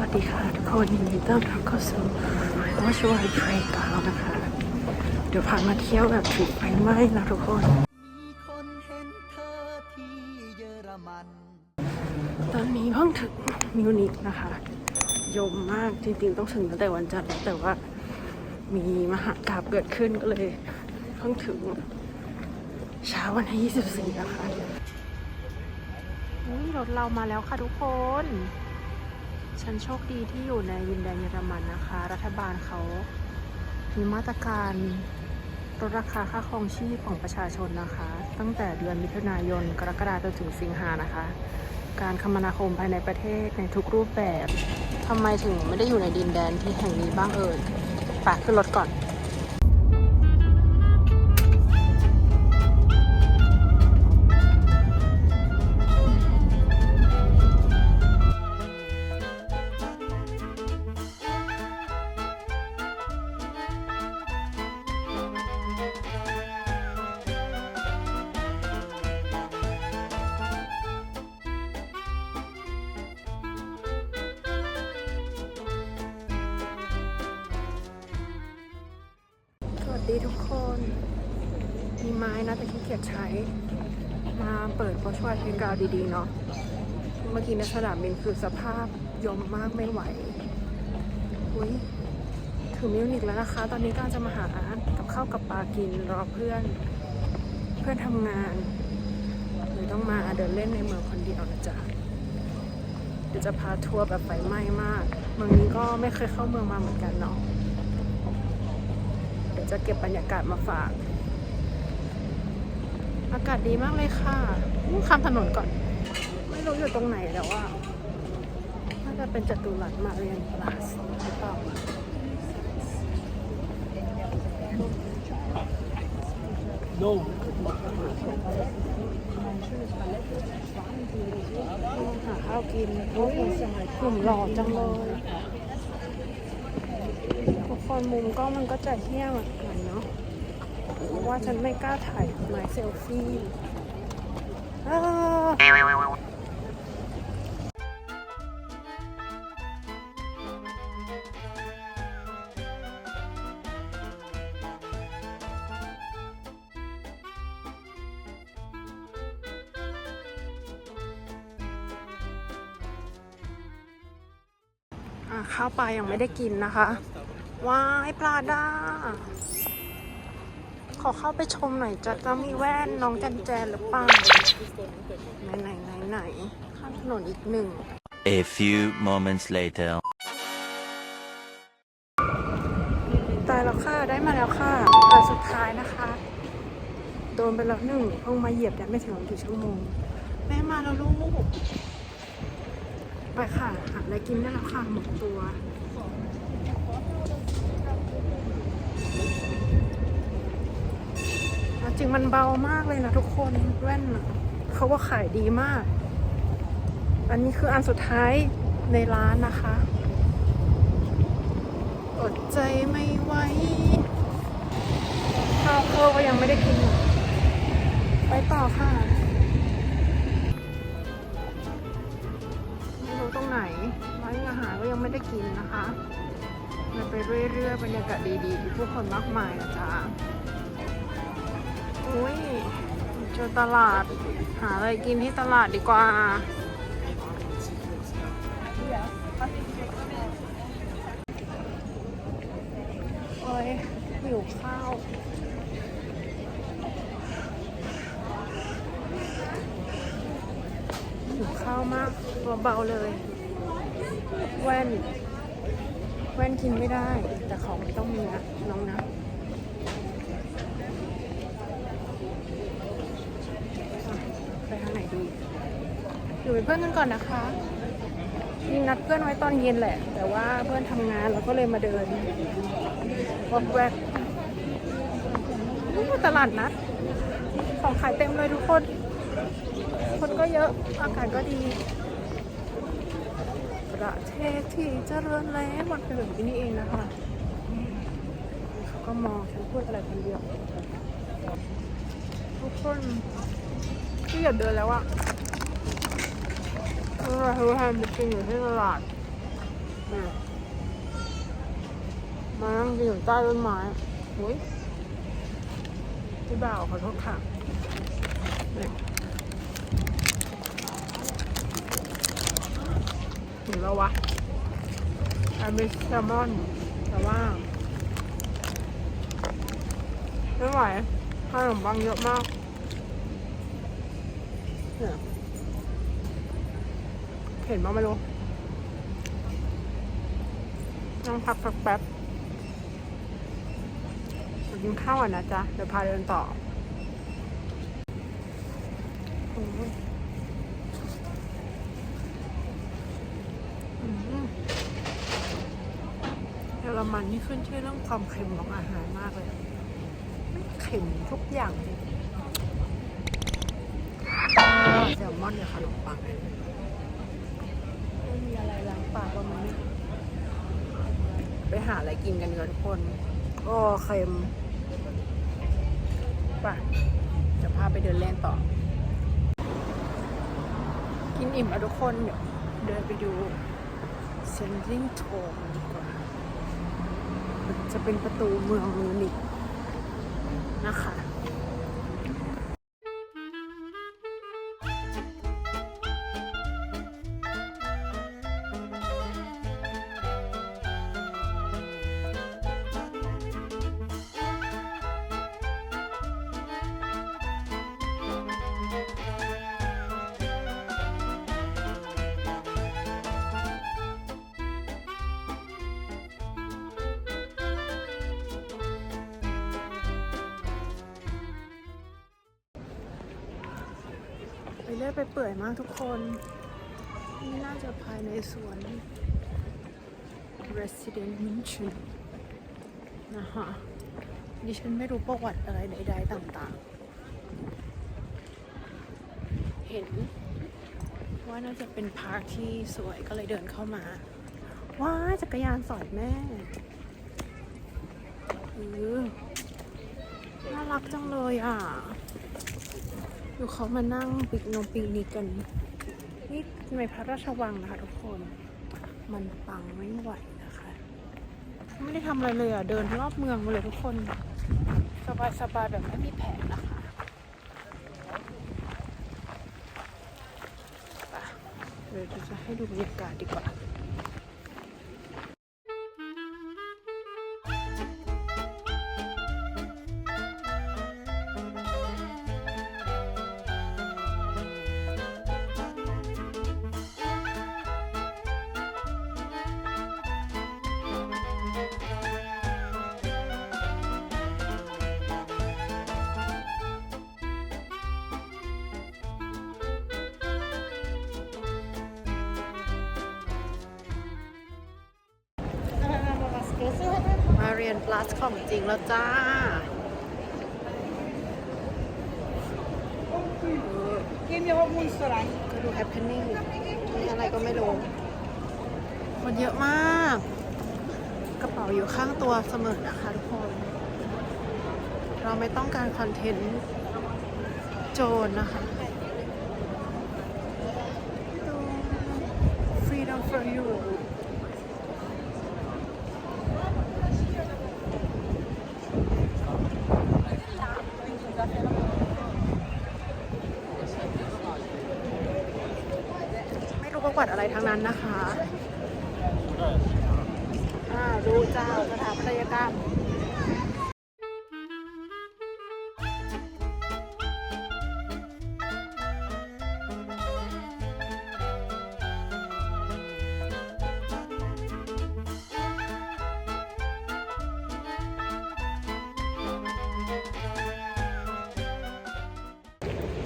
วัสดีค่ะทุกคนยินดีต้อนรับเข้าสู่ว่าช่วยเทรดกาวนะคะ เดี๋ยวพามาเที่ยวแบบถูกไฟไหม้นะทุกคนมีคนเห็นเธอที่เยอรมันตอนนี้เพิ่งถึงมิวนิกนะคะ ยมมากจริงๆต้องถึงตั้งแต่วันจันทร์แล้วแต่ว่ามีมหากราบเกิดขึ้นก็เลยเพิ่งถึงเช้าวันที่ 24 นะคะ อุ้ยรถเรามาแล้วค่ะทุกคน ฉันโชคดีที่อยู่ในดินแดนเยอรมันนะคะ รัฐบาลเขามีมาตรการลดราคาค่าครองชีพของประชาชนนะคะ ตั้งแต่เดือนมิถุนายน กรกฎาคมจนถึงสิงหานะคะ การคมนาคมภายในประเทศในทุกรูปแบบทำไมถึงไม่ได้อยู่ในดินแดนที่แห่งนี้บ้างเอ่ยปากขึ้นรถก่อน กราวดีๆเนาะ เมื่อกี้ในสนามบินคือสภาพยมมากไม่ไหว อุ้ยถึงมิวนิกแล้วนะคะ ตอนนี้ก็จะมาหากับข้าวกับปลากินรอเพื่อน เพื่อนทำงานเลยต้องมาเดินเล่นในเมืองคนเดียวนะจ๊ะเดี๋ยวจะพาทัวร์แบบไฟไหม้มาก เมืองนี้ก็ไม่เคยเข้าเมืองมาเหมือนกันเนาะ เดี๋ยวจะเก็บบรรยากาศมาฝาก อากาศดีมากเลยค่ะข้ามถนนก่อน ไม่รู้อยู่ตรงไหนแต่ว่าน่าจะเป็นจตุรัสมาเรียนพลาสหรือเปล่าหาข้าวกินโอ้ยกลุ่มหล่อจังเลยทุกคนมุมกล้องมันก็จะเที่ยงหน่อน เพราะว่าฉันไม่กล้าถ่ายไม้เซลฟี่อะข้าวปลายังไม่ได้กินนะคะ ว้ายปลาด้า อเข้าไปชมหน่อยจะจะมีแว่นน้องแจนแจนหรือเปล่าไหนไหนไหนไหนข้ามถนนอีกหนึ่ง A few moments later. ตายแล้วค่ะ ได้มาแล้วค่ะตอนสุดท้ายนะคะ โดนไปแล้วหนึ่งเพิ่งมาเหยียบได้ไม่ถึงกี่ชั่วโมง แม่มาแล้วลูก ไปค่ะ หาอะไรกินได้แล้วค่ะหมดตัว จริงมันเบามากเลยนะทุกคนแว่นนะเขาว่าขายดีมาก อันนี้คืออันสุดท้ายในร้านนะคะ อดใจไม่ไหวข้าวเครื่ก็ยังไม่ได้กิน ไปต่อค่ะไม่รู้ตรงไหนร้านอาหารก็ยังไม่ได้กินนะคะเดินไปเรื่อยๆบรรยากาศดีๆมีผู้คนมากมายนะจ๊ะ อุ้ยเจอตลาด หาอะไรกินที่ตลาดดีกว่า โอ้ยหิวข้าวหิวข้าวมากตัวเบาเลย แว่น แว่นกินไม่ได้ แต่ของต้องมีนะน้องนะ ไปทางไหนดี อยู่เป็นเพื่อนกันก่อนนะคะมีนัดเพื่อนไว้ตอนเย็นแหละ แต่ว่าเพื่อนทำงานเราก็เลยมาเดินวอกแวกอู้ตลาดนัดของขายเต็มเลยทุกคน คนก็เยอะ อากาศก็ดี ประเทศที่เจริญแล้วมันเป็นแบบนี้เองนะคะ เขาก็มองฉันพูดอะไรคนเดียว ทุกคนที่อยากเดินแล้วอะ เราทำไปกินอยู่ที่ตลาดมานั่งกินอยู่ใต้ต้นไม้อุ้ยพี่บ่าวขอโทษค่ะนี่เห็นแล้ววะอามิสแซลมอน แต่ว่าไม่ไหวขนมปังเยอะมากเนี่ย เห็นมั้งไม่รู้นั่งพักสักแป๊บไปกินข้าวก่อนะจ๊ะ เดี๋ยวพาเดินต่อเยอรมันนี่ขึ้นชื่อเรื่องความเค็มของอาหารมากเลยเค็มทุกอย่างเลยแซลมอนกับขนมปังไม่มีอะไรล้าง ปากบ้างไหมเนี่ยไปหาอะไรกินกันก่อนทุกคนก็เค็มไปจะพาไปเดินเล่นต่อ กินอิ่มแล้วทุกคนเดี๋ยวเดินไปดูเซนติงโทมดีกว่า จะเป็นประตูเมืองมิวนิกนะคะ เรื่อยไปเปื่อยมากทุกคน นี่น่าจะภายในสวน Resident München นะคะดิฉันไม่รู้ประวัติอะไรใดๆต่างๆ เห็นว่าน่าจะเป็นพาร์คที่สวยก็เลยเดินเข้ามา ว้าจักรยานสอนแม่เออน่ารักจังเลยอะ ดูเขามานั่งปิกนงปิกนิกกัน นี่ในพระราชวังนะคะทุกคน มันปังไม่ไหวนะคะ ไม่ได้ทำอะไรเลยอะ เดินรอบเมืองมาเลยทุกคน สบายๆแบบไม่มีแผนนะคะไปเดี๋ยวจะให้ดูบรรยากาศดีกว่า รียน plus ของจริงแล้วจ้าก็ดู happening มีอะไรก็ไม่รู้คนเยอะมาก กระเป๋าอยู่ข้างตัวเสมอนะคะทุกคน เราไม่ต้องการคอนเทนต์โจรนะคะ Freedom for you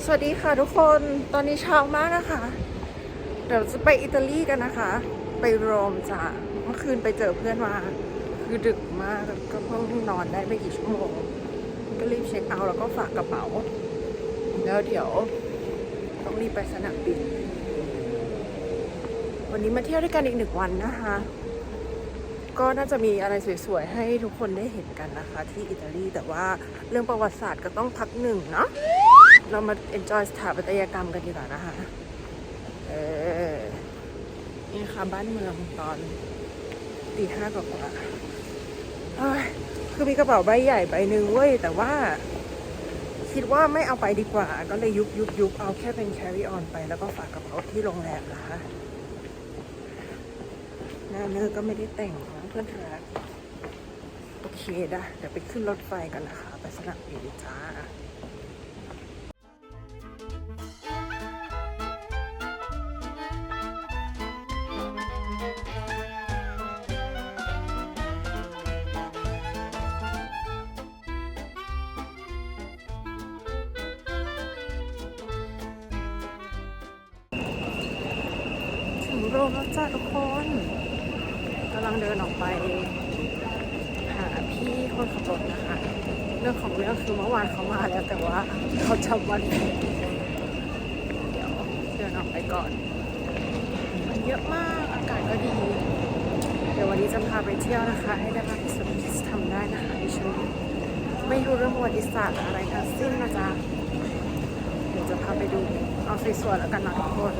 สวัสดีค่ะทุกคนตอนนี้เช้ามากนะคะ เดี๋ยวจะไปอิตาลีกันนะคะ ไปโรมจ้ะเมื่อคืนไปเจอเพื่อนมา คือดึกมากก็เพิ่งนอนได้ไม่กี่ชั่วโมง ก็รีบเช็คเอาท์แล้วก็ฝากกระเป๋า แล้วเดี๋ยวต้องรีบไปสนามบิน วันนี้มาเที่ยวด้วยกันอีกหนึ่งวันนะคะ ก็น่าจะมีอะไรสวยๆ ให้ทุกคนได้เห็นกันนะคะ ที่อิตาลีแต่ว่าเรื่องประวัติศาสตร์ก็ต้องพักหนึ่งเนาะ เรามา enjoy สถาปัตยกรรมกันดีกว่านะคะ เออ นี่ค่ะบ้านเมืองตอนตีห้ากว่าคือมีกระเป๋าใบใหญ่ใบหนึ่งเว้ย แต่ว่า คิดว่าไม่เอาไปดีกว่า ก็เลยยุบยุบยุบเอาแค่เป็น carry on ไป แล้วก็ฝากกระเป๋าที่โรงแรมนะคะหน้าเนื้อก็ไม่ได้แต่งนะเพื่อนรักโอเคด้เดี๋ยวไปขึ้นรถไฟกันนะคะ ไปสนามบินจ้า วันนี้จะพาไปเที่ยวนะคะ ให้ได้มากที่สุดที่จะทำได้นะคะดิฉันไม่รู้เรื่องประวัติศาสตร์อะไรทั้งสิ้นนะจ๊ะเดี๋ยวจะพาไปดูเอาสวยๆแล้วกันนะทุกคน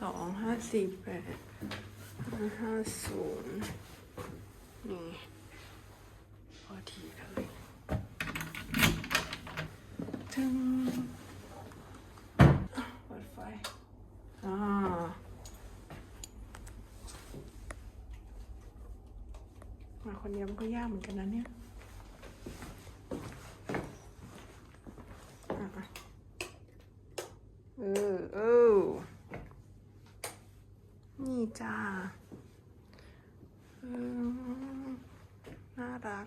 สองห้าสี่แปดห้าห้าศูนย์นี่พอทีเลยถึงเปิดไฟอ่ามาคนเดียวมันก็ยากเหมือนกันนะเนี่ยอะอะ เออเออ นี่จ้าเออน่ารัก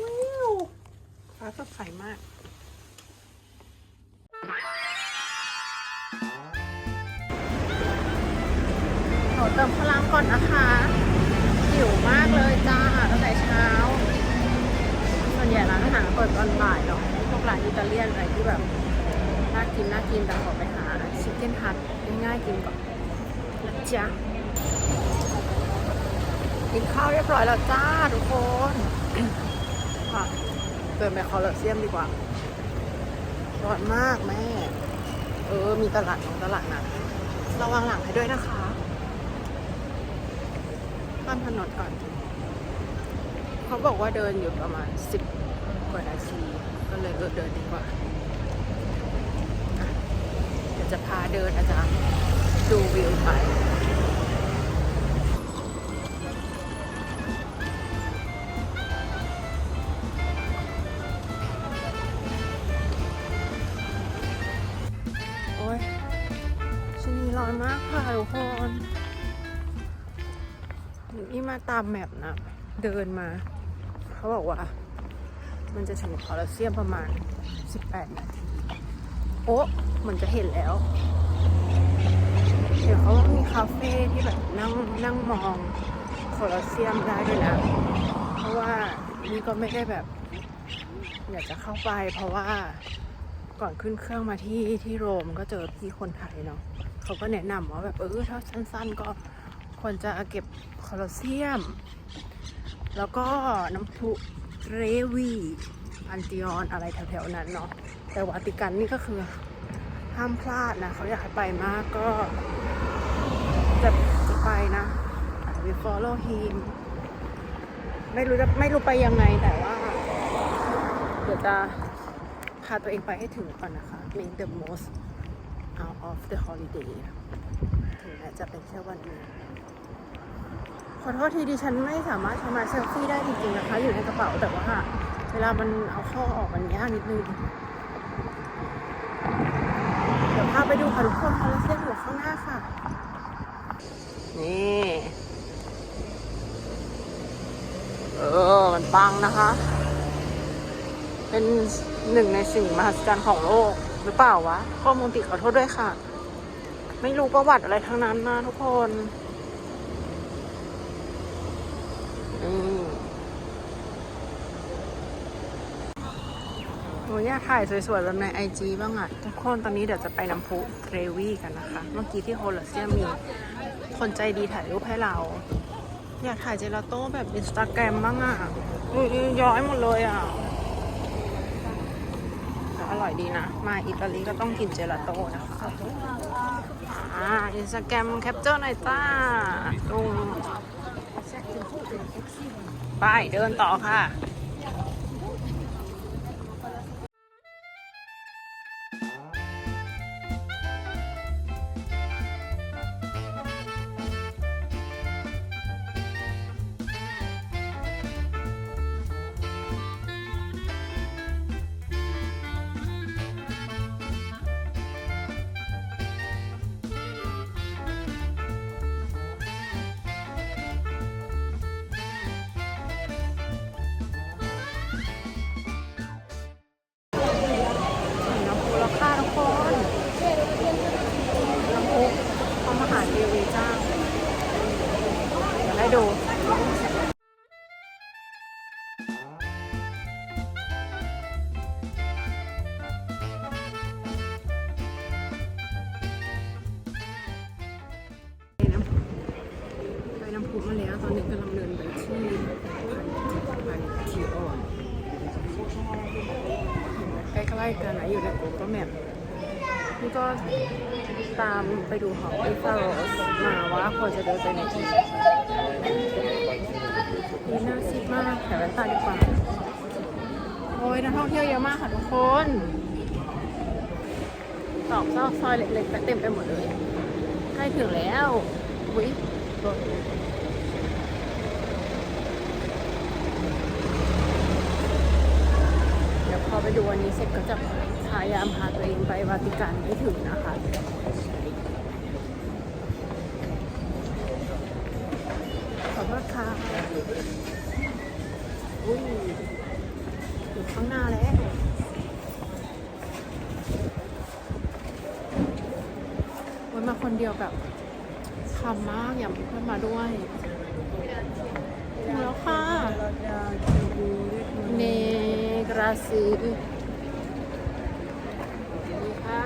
ว้าวฟ้า สดใสมากขอเติมพลังก่อนนะคะหิวมากเลยจ้าตั้งแต่เช้า ส่วนใหญ่ร้านอาหารเปิดตอนบ่ายเนาะพวกร้านอิตาเลียนอะไรที่แบบน่ากินน่ากินแต่ขอไปหาชิคเก้นฮัทง่ายๆกินก่อนนะจ๊ะกินข้าวเรียบร้อยแล้วจ้าทุกคนอะ เดินไปคอลเลอเซียมดีกว่าร้อนมากแม่ เออ มีตลาดของตลาดนะระวังหลังให้ด้วยนะคะข้ามถนนก่อน เขาบอกว่าเดินอยู่ประมาณสิบกว่านาที ก็เลยเออเดินดีกว่าเดี๋ยวจะพาเดินอาจารย์ดูวิวไป มาตามแมปนะ เดินมา เขาบอกว่า มันจะถึงคอลอเซียมประมาณ 18 นาที โอ้เหมือนจะเห็นแล้ว เดี๋ยวเขามีคาเฟ่ที่แบบนั่งนั่งมองคอลอเซียมได้ด้วยนะ เพราะว่านี่ก็ไม่ได้แบบ อยากจะเข้าไป เพราะว่าก่อนขึ้นเครื่องมาที่ที่โรมก็เจอพี่คนไทยเนาะเขาก็แนะนำว่าแบบเออถ้าสั้นๆก็ควรจะเก็บ คอลอสเซียม แล้วก็น้ำพุเรวีอันติออนอะไรแถวๆนั้นเนาะแต่วาติกันนี่ก็คือห้ามพลาดนะเขาอยากให้ไปมากก็จะจะไปนะ we follow him ไม่รู้จะไม่รู้ไปยังไงแต่ว่า เดี๋ยวจะพาตัวเองไปให้ถึงก่อนนะคะ make the most out of the holiday ถึงแม้จะเป็นแค่วันนึง ขอโทษทีดิฉันไม่สามารถทำมาเซลฟี่ได้จริงๆนะคะ อยู่ในกระเป๋าแต่ว่าเวลามันเอาเข้าออกมันยากนิดนึง เดี๋ยวพาไปดูค่ะทุกคนคอลลาเจนอยู่ข้างหน้าค่ะ นี่ เออ มันปังนะคะ เป็นหนึ่งในสิ่งมหัศจรรย์ของโลก หรือเปล่าวะข้อมูลติดขอโทษด้วยค่ะ ไม่รู้ประวัติอะไรทั้งนั้นนะทุกคน โอ้ยอยากถ่ายสวยๆแบบในไอจีบ้างอะทุกคนตอนนี้เดี๋ยวจะไปน้ำพุเทรวี่กันนะคะ เมื่อกี้ที่โฮลเซียมมีคนใจดีถ่ายรูปให้เรา อยากถ่ายเจลาโต้แบบอินสตาแกรมบ้างอะอุ้ยย้อยหมดเลยอะอร่อยดีนะ มาอิตาลีก็ต้องกินเจลาโต้นะคะอ่าอินสตาแกรมแคปเจอร์หน่อยจ้าลุงไปเดินต่อค่ะ ตามไปดูหอไอฟาโรสมาว่าควรจะเดินไปไหนดีนี่น่าซิดมากแต่แว่นตาดีกว่า โอ้ยนักท่องเที่ยวเยอะมากค่ะทุกคนตอกซอกซอยเล็กๆไปเต็มไปหมดเลย ใกล้ถึงแล้วอุ้ยรถ เดี๋ยวพอ ไปดูวันนี้เสร็จก็จะพยายามพาตัวเองไปวาติกันให้ถึงนะคะ ขอโทษค่ะอุ้ยอยู่ข้างหน้าแล้ววันมาคนเดียวแบบคำมากอย่าเพื่อนมาด้วยถึงแล้วค่ะเนก ราซีนี่ค่ะ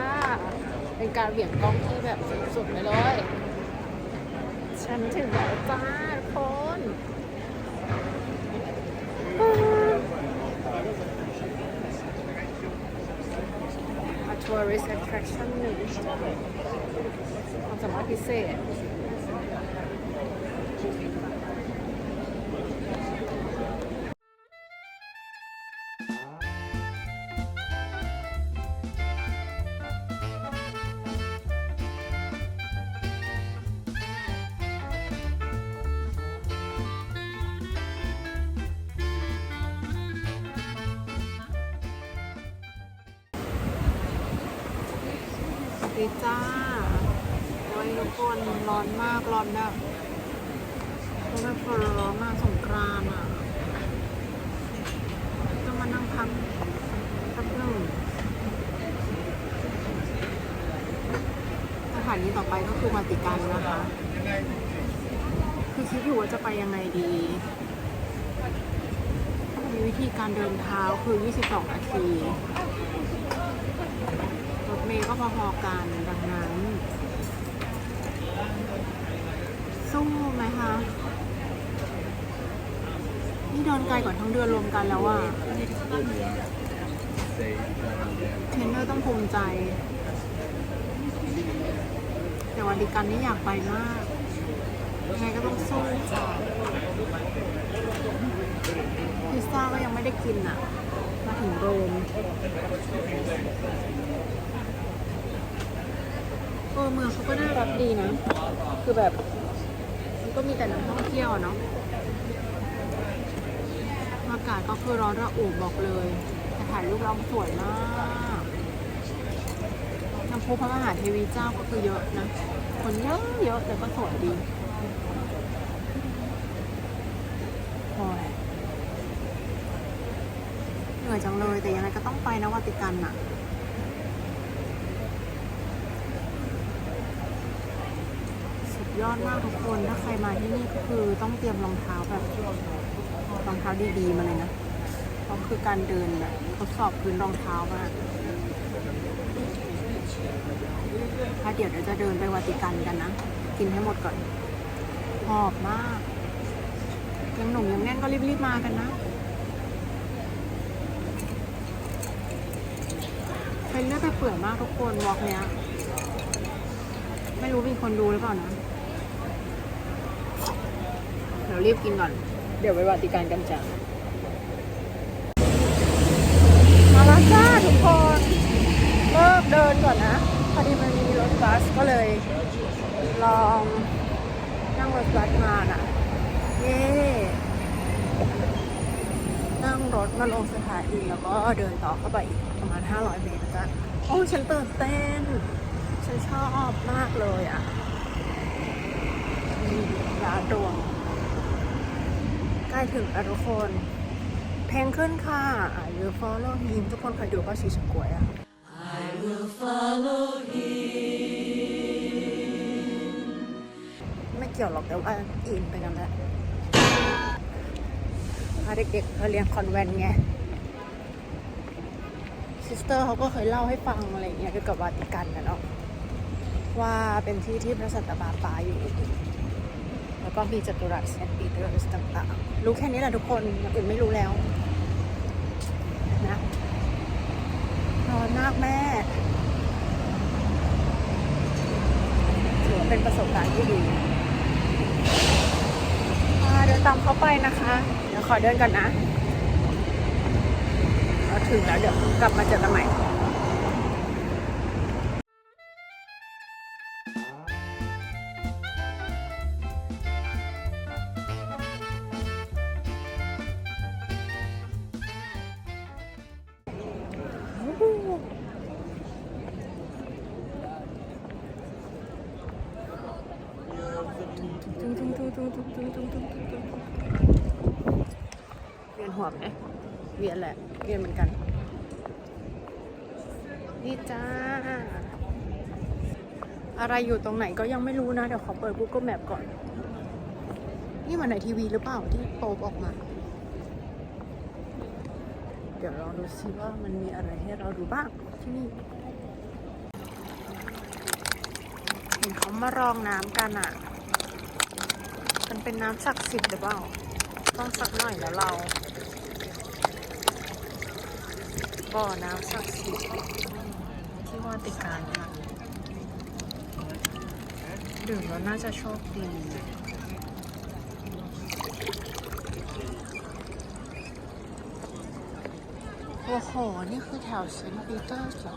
เป็นการเหวี่ยงกล้องที่แบบสุดๆไปเลย ฉันถึงแล้วจ้าทุกคนมา tourist attraction หนึ่งความสามารถพิเศษ คิดอยู่ว่าจะไปยังไงดีมีวิธีการเดินเท้าคือ 22 นาที รถเมย์ก็พอๆกันดังนั้น สู้ไหมคะ นี่เดินไกลกว่าทั้งเดือนรวมกันแล้วอะเทรนเนอร์ต้องภูมิใจ แต่วันดีกันนี่อยากไปมาก ยังไงก็ต้องสู้พิซซ่าก็ยังไม่ได้กินอะ มาถึงโรมเออเมืองเขาก็น่ารักดีนะ คือแบบ มันก็ก็มีแต่นักท่องเที่ยวอะเนาะอากาศก็คือร้อนระอุบอกเลยแต่ถ่ายรูปเราสวยมากน้ำพุพระมหาเทวีเจ้าก็คือเยอะนะ คนเยอะเยอะแต่ก็สวยดีโอ้ยเห นื่อยจังเลย แต่ยังไงก็ต้องไปนะวาติกันอะสุดยอดมากทุกคนถ้าใครมาที่นี่ก็คือต้องเตรียมรองเท้าแบบรองเท้าดีๆมาเลยนะเพราะคือการเดินแบบทดสอบพื้นรองเท้ามากถ้าเดี๋ยวเราจะเดินไปวาติกันกันนะ กินให้หมดก่อนหอบมากยังหนุ่มยังแน่นก็รีบๆมากันนะ เป็นเลือดไปเปื่อยมากทุกคนวอล์กเนี้ย ไม่รู้มีคนดูหรือเปล่านะ เดี๋ยวรีบกินก่อน เดี๋ยวไปวาติกันกันจ้ะมาแล้วจ้าทุกคนเลิกเดินก่อนนะ พอดีมันมีรถบัสก็เลยลองนั่งรถบัสมาน่ะ เย่ นั่งรถมาลงสถานีแล้วก็เดินต่อเข้าไปอีกประมาณ 500 เมตรนะจ้ะโอ้ฉันตื่นเต้น ฉันชอบมากเลยอะนี่ร้านรวงใกล้ถึงแล้วทุกคนเพลงขึ้นค่ะ I will follow him ทุกคนเคยดูก็ชีสกวยอะ I will follow him ไม่เกี่ยวหรอกแต่ว่าอินไปกันแล้วพา เด็กๆมาเรียนคอนแวนต์ไงซิสเตอร์เขาก็เคยเล่าให้ฟังอะไรเงี้ยเกี่ยวกับวาติกันนะเนาะว่าเป็นที่ที่พระสันตะบาปาอยู่ แล้วก็มีจัตุรัสเซนต์ปีเตอร์สต่างๆ รู้แค่นี้แหละทุกคนอย่างอื่นไม่รู้แล้วนะร้อนมากแม่ถือว่าเป็นประสบการณ์ที่ดีเดินตามเขาไปนะคะ ขอเดินก่อนนะเราถึงแล้วเดี๋ยวกลับมาเจอกันใหม่ นี่จ้า อะไรอยู่ตรงไหนก็ยังไม่รู้นะ เดี๋ยวขอเปิด Google Map ก่อน นี่มันในทีวีหรือเปล่าที่โป๊ปออกมา เดี๋ยวลองดูซิว่ามันมีอะไรให้เราดูบ้างที่นี่เห็นเขามารองน้ำกันอะ มันเป็นน้ำศักดิ์สิทธิ์หรือเปล่า ต้องสักหน่อยแล้วเราบ่อน้ำศักดิ์สิทธิ์ วาติกันค่ะดื่มแล้วน่าจะโชคดีโอ้โห นี่คือแถวเซนต์ปีเตอร์สเหรอ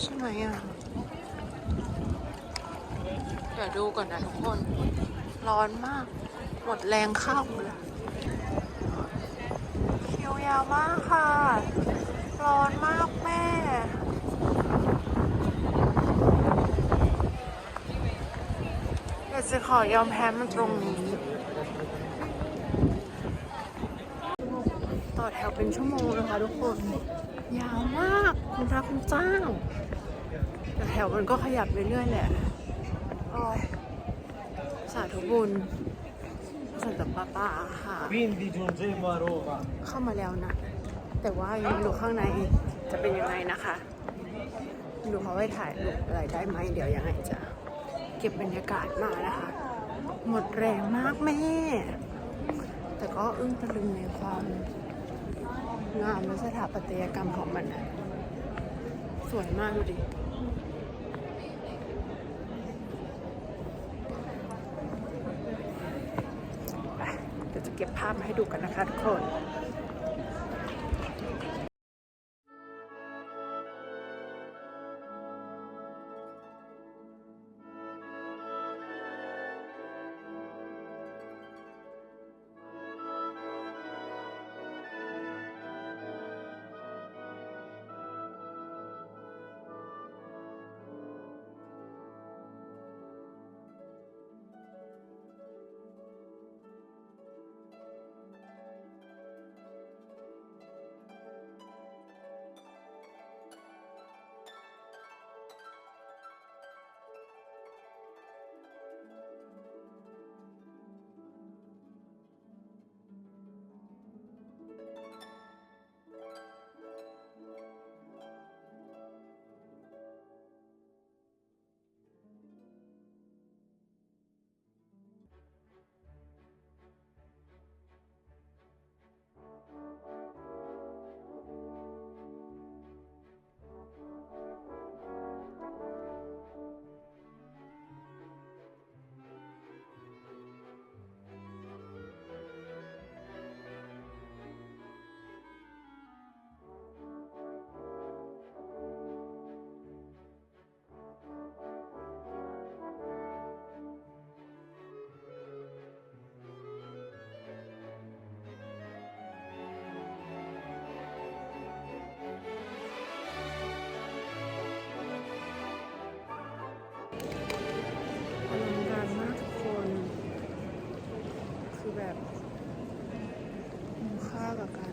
ใช่ไหมอะ เดี๋ยวดูก่อนนะทุกคน ร้อนมาก หมดแรงเข้าเลยคิวยาวมากค่ะ ร้อนมากแม่ เดี๋ยวจะขอยอมแพ้มันตรงนี้ ต่อแถวเป็นชั่วโมงนะคะทุกคน ยาวมากคุณพระคุณเจ้า แต่แถวมันก็ขยับเรื่อยๆแหละโอ้ยสาธุบุญสันตปาปาค่ะ Quindi giungemmo a Roma. เข้ามาแล้วนะ แต่ว่ายังไม่รู้ข้างในจะเป็นยังไงนะคะไม่รู้เขาไว้ถ่ายรูปอะไรได้ไหมเดี๋ยวยังไงจะ เก็บบรรยากาศมานะคะ หมดแรงมากแม่ แต่ก็อึ้งตะลึงในความงามและสถาปัตยกรรมของมันนะสวยมากดูดิไปเดี๋ยวจะเก็บภาพมาให้ดูกันนะคะทุกคน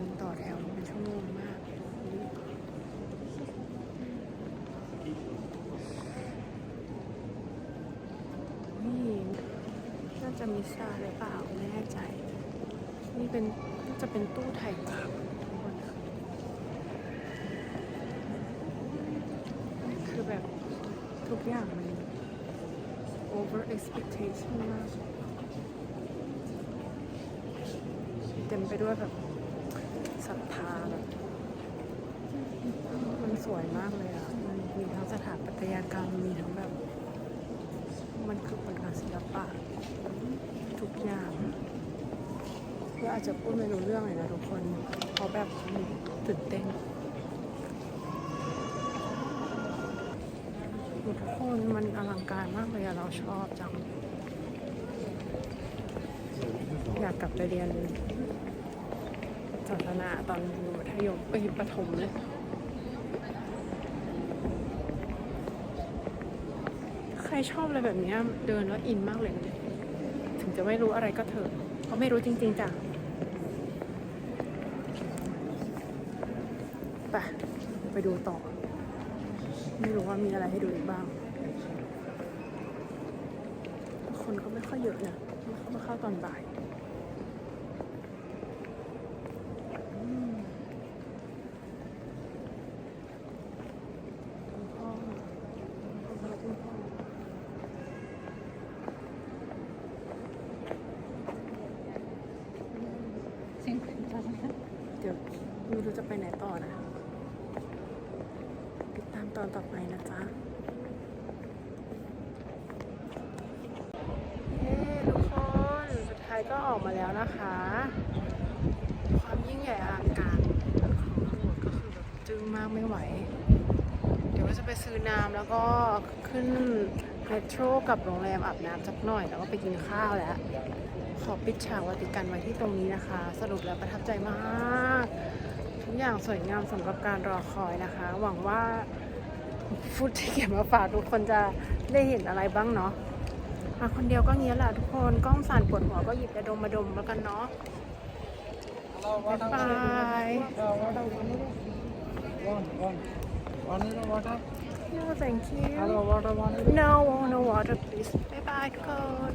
คนต่อแถวเป็นชั่วโมงมาก นี่น่าจะมีซาหรือเปล่าไม่แน่ใจ นี่เป็นน่าจะเป็นตู้ไถ่บาปทุกคนคือแบบทุกอย่างมัน over expectation มากเต็มไปด้วยแบบ วยมากเลยอะ มันมีทั้งสถาปัตยกรรม มีทั้งแบบ มันคือผลงานศิลปะ ทุกอย่างก็อาจจะพูดไม่รู้เรื่องเลยนะทุกคน เพราะแบบตื่นเต้นทุกคนมันอลังการมากเลยอะเราชอบจัง อยากกลับไปเรียนศาสนาตอนอยู่มัธยมเอ้ยประถมเลย ใคร ชอบอะไรแบบนี้เดินแล้วอินมากเลย ถึงจะไม่รู้อะไรก็เถอะเพราะไม่รู้จริง ๆจ้ะไปไปดูต่อ ไม่รู้ว่ามีอะไรให้ดูอีกบ้าง คนก็ไม่ค่อยเยอะนะเขามาเข้าตอนบ่ายอืมคุณพ่อคุณพ่อคุณพ่อ เดี๋ยวไม่รู้จะไปไหนต่อนะ ตอนต่อไปนะจ๊ะเฮ้ทุกคนสุดท้ายก็ออกมาแล้วนะคะ ความยิ่งใหญ่อลังการของโบสถ์ก็คือแบบจึ้งมากไม่ไหว เดี๋ยวเราจะไปซื้อน้ำแล้วก็ขึ้นเมโทรกับโรงแรมอาบน้ำสักหน่อย แล้วก็ไปกินข้าวแล้ว ขอปิดฉากวัติกันไว้ที่ตรงนี้นะคะ สรุปแล้วประทับใจมาก ทุกอย่างสวยงามสำหรับการรอคอยนะคะ หวังว่า ฟุตที่เก็บมาฝากทุกคนจะได้เห็นอะไรบ้างเนาะมาคนเดียวก็เงี้ยแหละทุกคนกล้องสั่นปวดหัวก็หยิบยาดมมาดมแล้วกันเนาะบ๊ายบาย One, one. One is the water. no thank you Hello, water, one is no no water please บ๊ายบายทุกคน